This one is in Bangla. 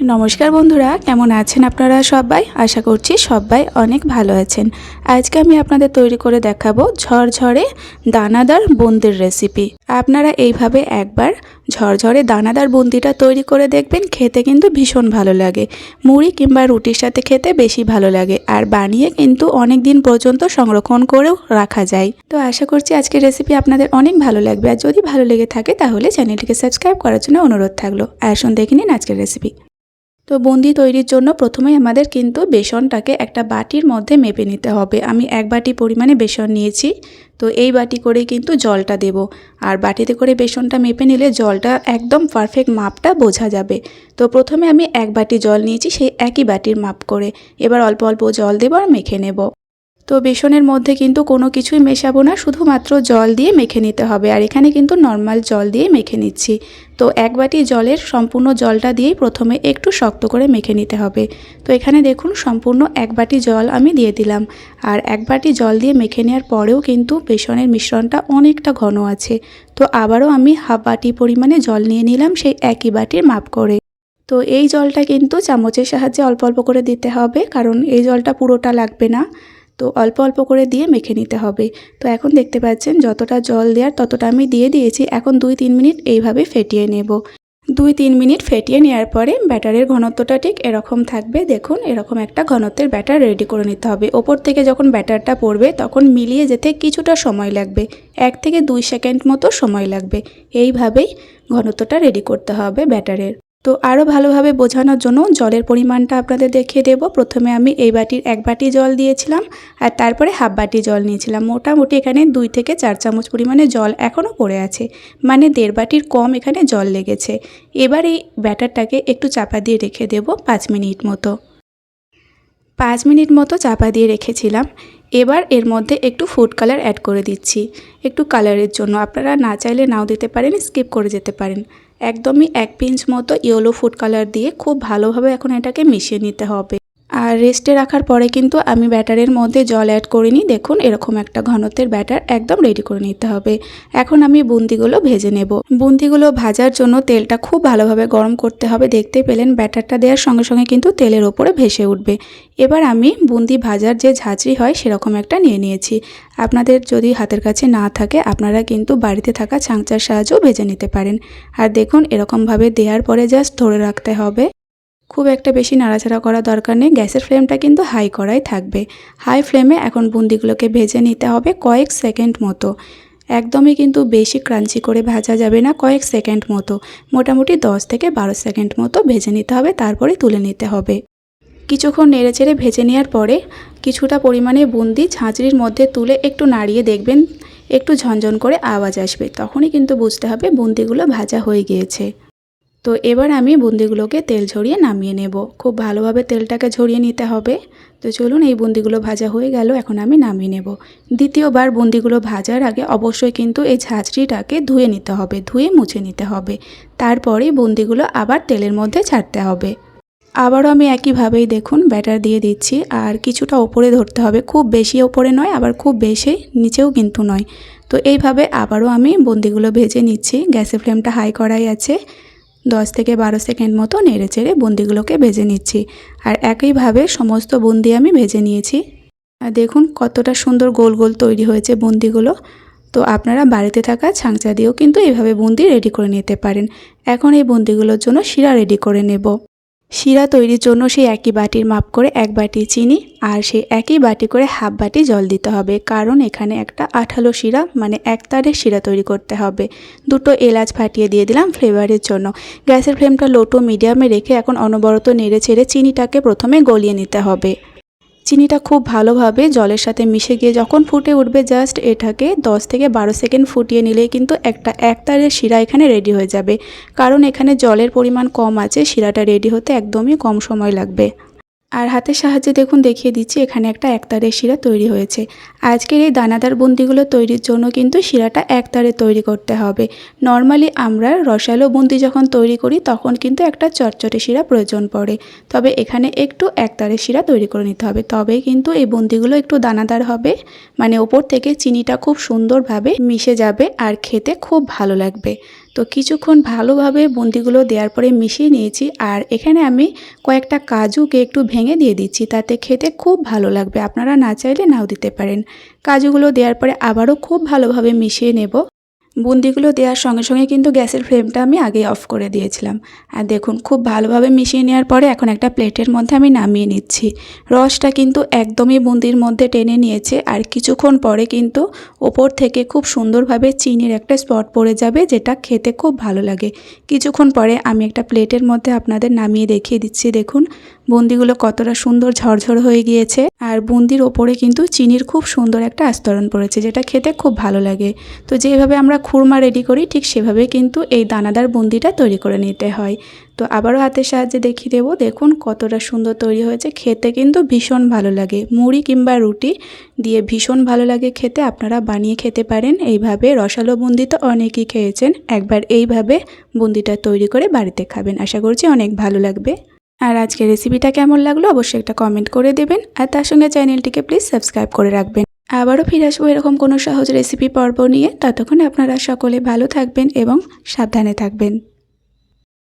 নমস্কার বন্ধুরা, কেমন আছেন আপনারা সবাই? আশা করছি সবাই অনেক ভালো আছেন। আজকে আমি আপনাদের তৈরি করে দেখাবো ঝরঝরে দানাদার বুন্দির রেসিপি আপনারা এইভাবে একবার ঝরঝরে দানাদার বুন্দিটা তৈরি করে দেখবেন, খেতে কিন্তু ভীষণ ভালো লাগে। মুড়ি কিংবা রুটির সাথে খেতে বেশি ভালো লাগে, আর বানিয়ে কিন্তু অনেক দিন পর্যন্ত সংরক্ষণ করেও রাখা যায়। তো আশা করছি আজকের রেসিপি আপনাদের অনেক ভালো লাগবে, আর যদি ভালো লেগে থাকে তাহলে চ্যানেলটিকে সাবস্ক্রাইব করার জন্য অনুরোধ থাকল। আসুন দেখে নিন আজকের রেসিপি তো বন্দি তৈরির জন্য প্রথমে আমাদের কিন্তু বেসনটাকে একটা বাটির মধ্যে মেপে নিতে হবে। আমি এক বাটি পরিমাণে বেসন নিয়েছি, তো এই বাটি করে কিন্তু জলটা দেব। আর বাটিতে করে বেসনটা মেপে নিলে জলটা একদম পারফেক্ট মাপটা বোঝা যাবে। তো প্রথমে আমি এক বাটি জল নিয়েছি, সেই একই বাটির মাপ করে। এবার অল্প অল্প জল দেবো আর মেখে নেব। তো বেসনের মধ্যে কিন্তু কোনো কিছুই মেশাবো না, শুধুমাত্র জল দিয়ে মেখে নিতে হবে। আর এখানে কিন্তু নর্মাল জল দিয়ে মেখে নিচ্ছি। তো এক বাটি জলের সম্পূর্ণ জলটা দিয়েই প্রথমে একটু শক্ত করে মেখে নিতে হবে। তো এখানে দেখুন, সম্পূর্ণ এক বাটি জল আমি দিয়ে দিলাম। আর এক বাটি জল দিয়ে মেখে নেওয়ার পরেও কিন্তু বেসনের মিশ্রণটা অনেকটা ঘন আছে। তো আবারও আমি হাফ বাটি পরিমাণে জল নিয়ে নিলাম সেই একই বাটির মাপ করে। তো এই জলটা কিন্তু চামচের সাহায্যে অল্প অল্প করে দিতে হবে, কারণ এই জলটা পুরোটা লাগবে না। তো অল্প অল্প করে দিয়ে মেখে নিতে হবে। তো এখন দেখতে পাচ্ছেন যতটা জল দেওয়ার ততটা আমি দিয়ে দিয়েছি। এখন দুই তিন মিনিট এইভাবে ফেটিয়ে নেব। দুই তিন মিনিট ফেটিয়ে নেওয়ার পরে ব্যাটারের ঘনত্বটা ঠিক এরকম থাকবে। দেখুন, এরকম একটা ঘনত্বের ব্যাটার রেডি করে নিতে হবে। ওপর থেকে যখন ব্যাটারটা পড়বে তখন মিলিয়ে যেতে কিছুটা সময় লাগবে। এক থেকে দুই সেকেন্ড মতো সময় লাগবে। এইভাবেই ঘনত্বটা রেডি করতে হবে ব্যাটারের। তো আরও ভালোভাবে বোঝানোর জন্য জলের পরিমাণটা আপনাদের দেখিয়ে দেব। প্রথমে আমি এই বাটির এক বাটি জল দিয়েছিলাম আর তারপরে হাফ বাটি জল নিয়েছিলাম। মোটামুটি এখানে দুই থেকে চার চামচ পরিমাণে জল এখনও পড়ে আছে মানে দেড় বাটির কম এখানে জল লেগেছে। এবার এই ব্যাটারটাকে একটু চাপা দিয়ে রেখে দেব পাঁচ মিনিট মতো। পাঁচ মিনিট মতো চাপা দিয়ে রেখেছিলাম। এবার এর মধ্যে একটু ফুড কালার অ্যাড করে দিচ্ছি। একটু কালারের জন্য আপনারা না চাইলে নাও দিতে পারেন, স্কিপ করে যেতে পারেন। একদমই এক পিঞ্চ মতো ইয়েলো ফুড কালার দিয়ে খুব ভালোভাবে এখন এটাকে মিশিয়ে নিতে হবে। আর রেস্টে রাখার পরে কিন্তু আমি ব্যাটারের মধ্যে জল অ্যাড করিনি। দেখুন, এরকম একটা ঘনত্বের ব্যাটার একদম রেডি করে নিতে হবে। এখন আমি বুন্দিগুলো ভেজে নেব। বুন্দিগুলো ভাজার জন্য তেলটা খুব ভালোভাবে গরম করতে হবে। দেখতে পেলেন, ব্যাটারটা দেওয়ার সঙ্গে সঙ্গে কিন্তু তেলের ওপরে ভেসে উঠবে। এবার আমি বুন্দি ভাজার যে ঝাঁঝরি হয়, সেরকম একটা নিয়ে নিয়েছি। আপনাদের যদি হাতের কাছে না থাকে, আপনারা কিন্তু বাড়িতে থাকা ছাংচার সাহায্যেও ভেজে নিতে পারেন। আর দেখুন, এরকমভাবে দেওয়ার পরে জাস্ট ধরে রাখতে হবে। খুব একটা বেশি নাড়াচাড়া করা দরকার নেই। গ্যাসের ফ্লেমটা কিন্তু হাই করাই থাকবে। হাই ফ্লেমে এখন বুন্দিগুলোকে ভেজে নিতে হবে কয়েক সেকেন্ড মতো। একদমই কিন্তু বেশি ক্রাঞ্চি করে ভাজা যাবে না কয়েক সেকেন্ড মতো। মোটামুটি দশ থেকে বারো সেকেন্ড মতো ভেজে নিতে হবে, তারপরে তুলে নিতে হবে। কিছুক্ষণ নেড়েচেড়ে ভেজে নেওয়ার পরে কিছুটা পরিমাণে বুন্দি ঝাঁঝরির মধ্যে তুলে একটু নাড়িয়ে দেখবেন, একটু ঝনঝন করে আওয়াজ আসবে। তখনই কিন্তু বুঝতে হবে বুন্দিগুলো ভাজা হয়ে গিয়েছে। তো এবার আমি বুন্দিগুলোকে তেল ঝরিয়ে নামিয়ে নেব। খুব ভালোভাবে তেলটাকে ঝরিয়ে নিতে হবে। তো চলুন এই বুন্দিগুলো ভাজা হয়ে গেল, এখন আমি নামিয়ে নেব। দ্বিতীয়বার বুন্দিগুলো ভাজার আগে অবশ্যই কিন্তু এই ঝাঁঝরিটাকে ধুয়ে নিতে হবে, ধুয়ে মুছে নিতে হবে। তারপরে বুন্দিগুলো আবার তেলের মধ্যে ছাড়তে হবে। আবারও আমি একইভাবেই দেখুন ব্যাটার দিয়ে দিচ্ছি, আর কিছুটা ওপরে ধরতে হবে। খুব বেশি ওপরে নয়, আবার খুব বেশি নিচেও কিন্তু নয়। তো এইভাবে আবারও আমি বন্দিগুলো ভেজে নিচ্ছি। গ্যাসের ফ্লেমটা হাই করাই আছে। দশ থেকে বারো সেকেন্ড মতো নেড়ে চেড়ে বুন্দিগুলোকে ভেজে নিচ্ছি। আর একইভাবে সমস্ত বুন্দি আমি ভেজে নিয়েছি। দেখুন কতটা সুন্দর গোল গোল তৈরি হয়েছে বুন্দিগুলো। তো আপনারা বাড়িতে থাকা ছাংচা দিয়েও কিন্তু এইভাবে বুন্দি রেডি করে নিতে পারেন। এখন এই বুন্দিগুলোর জন্য শিরা রেডি করে নেব। শিরা তৈরির জন্য সেই একই বাটির মাপ করে এক বাটি চিনি আর সেই একই বাটি করে হাফ বাটি জল দিতে হবে। কারণ এখানে একটা আঠালো শিরা মানে এক তারের শিরা তৈরি করতে হবে। দুটো এলাচ ফাটিয়ে দিয়ে দিলাম ফ্লেভারের জন্য। গ্যাসের ফ্লেমটা লো টু মিডিয়ামে রেখে এখন অনবরত নেড়ে ছেড়ে চিনিটাকে প্রথমে গলিয়ে নিতে হবে। চিনিটা খুব ভালোভাবে জলের সাথে মিশে গিয়ে যখন ফুটে উঠবে জাস্ট এটাকে 10 থেকে বারো সেকেন্ড ফুটিয়ে নিলে কিন্তু একটা একতারের শিরা এখানে রেডি হয়ে যাবে। কারণ এখানে জলের পরিমাণ কম আছে, শিরাটা রেডি হতে একদমই কম সময় লাগবে। আর হাতের সাহায্যে দেখুন, দেখিয়ে দিচ্ছি, এখানে একটা একতারের শিরা তৈরি হয়েছে। আজকের এই দানাদার বুন্দিগুলো তৈরির জন্য কিন্তু শিরাটা একতারে তৈরি করতে হবে। নর্মালি আমরা রসালো বুন্দি যখন তৈরি করি, তখন কিন্তু একটা চটচটে শিরা প্রয়োজন পড়ে। তবে এখানে একটু একতারের শিরা তৈরি করে নিতে হবে। তবে কিন্তু এই বুন্দিগুলো একটু দানাদার হবে মানে ওপর থেকে চিনিটা খুব সুন্দরভাবে মিশে যাবে আর খেতে খুব ভালো লাগবে। তো কিছুক্ষণ ভালোভাবে বুন্দিগুলো দেওয়ার পরে মিশিয়ে নিয়েছি আর এখানে আমি কয়েকটা কাজুকে একটু ভেঙে দিয়ে দিচ্ছি, তাতে খেতে খুব ভালো লাগবে। আপনারা না চাইলে নাও দিতে পারেন। কাজুগুলো দেওয়ার পরে আবারও খুব ভালোভাবে মিশিয়ে নেব। বুন্দিগুলো দেওয়ার সঙ্গে সঙ্গে কিন্তু গ্যাসের ফ্লেমটা আমি আগেই অফ করে দিয়েছিলাম। আর দেখুন, খুব ভালোভাবে মিশিয়ে নেওয়ার পরে এখন একটা প্লেটের মধ্যে আমি নামিয়ে নিচ্ছি। রসটা কিন্তু একদমই বুন্দির মধ্যে টেনে নিয়েছে আর কিছুক্ষণ পরে কিন্তু ওপর থেকে খুব সুন্দরভাবে চিনির একটা স্পট পড়ে যাবে যেটা খেতে খুব ভালো লাগে। কিছুক্ষণ পরে আমি একটা প্লেটের মধ্যে আপনাদের নামিয়ে দেখিয়ে দিচ্ছি, দেখুন। বুন্দিগুলো কতটা সুন্দর ঝরঝর হয়ে গিয়েছে। আর বুন্দির ওপরে কিন্তু চিনির খুব সুন্দর একটা আস্তরণ পড়েছে, যেটা খেতে খুব ভালো লাগে। তো যেভাবে আমরা খুরমা রেডি করি, ঠিক সেভাবে কিন্তু এই দানাদার বুন্দিটা তৈরি করে নিতে হয়। তো আবারও হাতের সাহায্যে দেখিয়ে দেবো, দেখুন কতটা সুন্দর তৈরি হয়েছে। খেতে কিন্তু ভীষণ ভালো লাগে। মুড়ি কিংবা রুটি দিয়ে ভীষণ ভালো লাগে খেতে, আপনারা বানিয়ে খেতে পারেন। এইভাবে রসালো বুন্দি তো অনেকেই খেয়েছেন, একবার এইভাবে বুন্দিটা তৈরি করে বাড়িতে খাবেন। আশা করছি অনেক ভালো লাগবে। আর আজকের রেসিপিটা কেমন লাগল অবশ্যই একটা কমেন্ট করে দেবেন আর তার সঙ্গে চ্যানেলটিকে প্লিজ সাবস্ক্রাইব করে রাখবেন। আবারও ফিরে আসব এরকম কোনো সহজ রেসিপি পর্ব নিয়ে। ততক্ষণে আপনারা সকলে ভালো থাকবেন এবং সাবধানে থাকবেন।